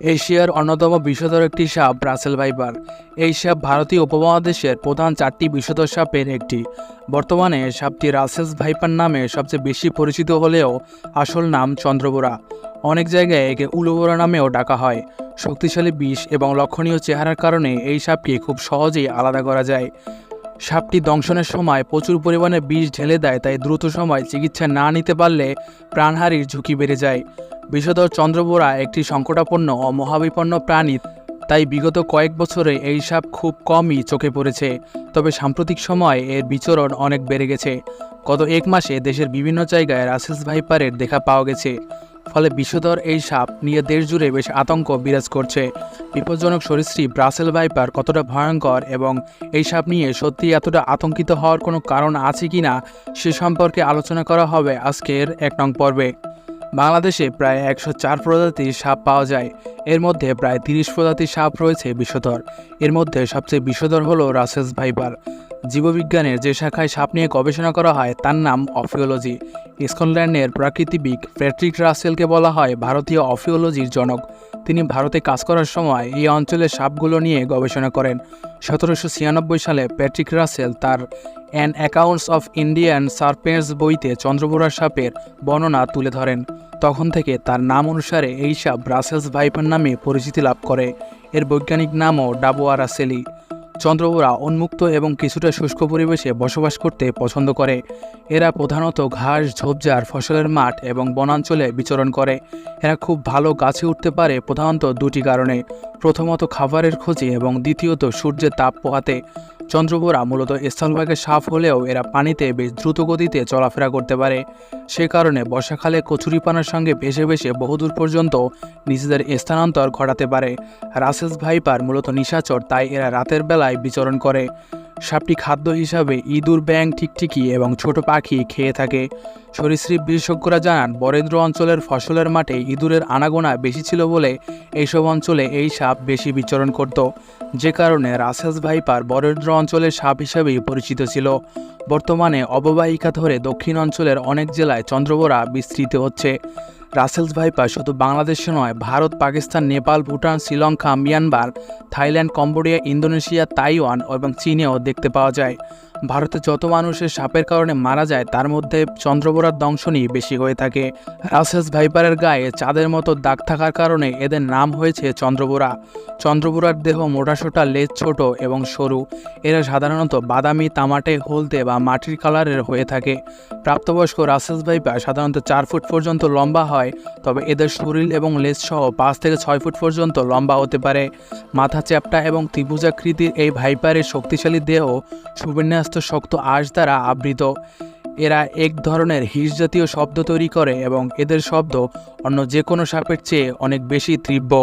এশিয়ার অন্যতম বিষধর একটি সাপ ব্রাসেল ভাইপার এই সাপ ভারতীয় উপমহাদেশের প্রধান চারটি বিষধর সাপের একটি। বর্তমানে সাপটি রাসেলস ভাইপার নামে সবচেয়ে বেশি পরিচিত হলেও আসল নাম চন্দ্রবোরা। অনেক জায়গায় একে উলুবোরা নামেও ডাকা হয়। শক্তিশালী বিষ এবং লক্ষণীয় চেহারার কারণে এই সাপকে খুব সহজেই আলাদা করা যায়। সাপটি দংশনের সময় প্রচুর পরিমাণে বিষ ঢেলে দেয়, তাই দ্রুত সময় চিকিৎসা না নিতে পারলে প্রাণহারির ঝুঁকি বেড়ে যায়। বিষধর চন্দ্রবোরা একটি সংকটাপন্ন ও মহাবিপন্ন প্রাণী, তাই বিগত কয়েক বছরে এই সাপ খুব কমই চোখে পড়েছে। তবে সাম্প্রতিক সময়ে এর বিচরণ অনেক বেড়ে গেছে। গত এক মাসে দেশের বিভিন্ন জায়গায় রাসেস ভাইপারের দেখা পাওয়া গেছে। ফলে বিষধর এই সাপ নিয়ে দেশ জুড়ে বেশ আতঙ্ক বিরাজ করছে। বিপজ্জনক সরীসৃপ ব্রাসেল ভাইপার কতটা ভয়ঙ্কর এবং এই সাপ নিয়ে সত্যি এতটা আতঙ্কিত হওয়ার কোনো কারণ আছে কি না সে সম্পর্কে আলোচনা করা হবে আজকের এক নং পর্বে। বাংলাদেশে প্রায় একশো চার প্রজাতির সাপ পাওয়া যায়। এর মধ্যে প্রায় তিরিশ প্রজাতির সাপ রয়েছে বিষধর এর মধ্যে সবচেয়ে বিষধর হলো রাসেস ভাইপার। জীববিজ্ঞানের যে শাখায় সাপ নিয়ে গবেষণা করা হয়, তার নাম অফিওলজি। স্কটল্যান্ডের প্রাকৃতিবিদ প্যাট্রিক রাসেলকে বলা হয় ভারতীয় অফিওলজির জনক। তিনি ভারতে কাজ করার সময় এই অঞ্চলের সাপগুলো নিয়ে গবেষণা করেন। সতেরোশো ছিয়ানব্বই সালে প্যাট্রিক রাসেল তার an accounts of Indian serpents বইতে চন্দ্রবোরা সাপের বর্ণনা তুলে ধরেন। তখন থেকে তার নাম অনুসারে এই সাপ ব্রাসেলস ভাইপার নামে পরিচিতি লাভ করে। এর বৈজ্ঞানিক নামও ডাবোয়া রাসেলি। চন্দ্রবোরা উন্মুক্ত এবং কিছুটা শুষ্ক পরিবেশে বসবাস করতে পছন্দ করে। এরা প্রধানত ঘাস, ঝোপঝাড়, ফসলের মাঠ এবং বনাঞ্চলে বিচরণ করে। এরা খুব ভালো গাছে উঠতে পারে প্রধানত দুটি কারণে। প্রথমত খাবারের খোঁজে এবং দ্বিতীয়ত সূর্যের তাপ পোহাতে। চন্দ্রবোরা মূলত স্থলভাগে সাফ হলেও এরা পানিতে বেশ দ্রুত গতিতে চলাফেরা করতে পারে। সে কারণে বর্ষাকালে কচুরিপানার সঙ্গে ভেসে ভেসে বহুদূর পর্যন্ত নিজেদের স্থানান্তর ঘটাতে পারে। রাসেস ভাইপার মূলত নিশাচর, তাই এরা রাতের বেলায় বিচরণ করে। সাপটি খাদ্য হিসাবে ইঁদুর ব্যাং টিকটিকি এবং ছোট পাখি খেয়ে থাকে। সরীসৃপ বিশেষজ্ঞরা জানান, বরেন্দ্র অঞ্চলের ফসলের মাঠে ইঁদুরের আনাগোনা বেশি ছিল বলে এইসব অঞ্চলে এই সাপ বেশি বিচরণ করত। যে কারণে রাসেস ভাইপার বরেন্দ্র অঞ্চলের সাপ হিসেবেই পরিচিত ছিল। বর্তমানে অববাহিকা ধরে দক্ষিণ অঞ্চলের অনেক জেলায় চন্দ্রবোরা বিস্তৃত হচ্ছে। রাসেলস ভাইপার শুধু বাংলাদেশে নয়, Bharat, Pakistan, Nepal, Bhutan, Sri Lanka, Myanmar, Thailand, Cambodia, Indonesia, Taiwan এবং চীনেও দেখতে পাওয়া যায়। ভারতে যত মানুষের সাপের কারণে মারা যায়, তার মধ্যে চন্দ্রবোরার দংশনই বেশি হয়ে থাকে। রাসেস ভাইপারের গায়ে চাঁদের মতো দাগ থাকার কারণে এদের নাম হয়েছে চন্দ্রবোরা। চন্দ্রবোরার দেহ মোটাসোটা লেজ ছোট এবং সরু। এরা সাধারণত বাদামি, তামাটে, হলদে বা মাটির কালারের হয়ে থাকে। প্রাপ্তবয়স্ক রাসেস ভাইপার সাধারণত চার ফুট পর্যন্ত লম্বা হয়, তবে এদের শরীর এবং লেজ সহ পাঁচ থেকে ছয় ফুট পর্যন্ত লম্বা হতে পারে। মাথা চ্যাপ্টা এবং ত্রিভুজাকৃতির এই ভাইপারের শক্তিশালী দেহ সুবিন্যস্ত শক্ত আঁশ দ্বারা আবৃত। এরা এক ধরনের হিস জাতীয় শব্দ তৈরি করে এবং এদের শব্দ অন্য যে কোনো সাপের চেয়ে অনেক বেশি তীব্র।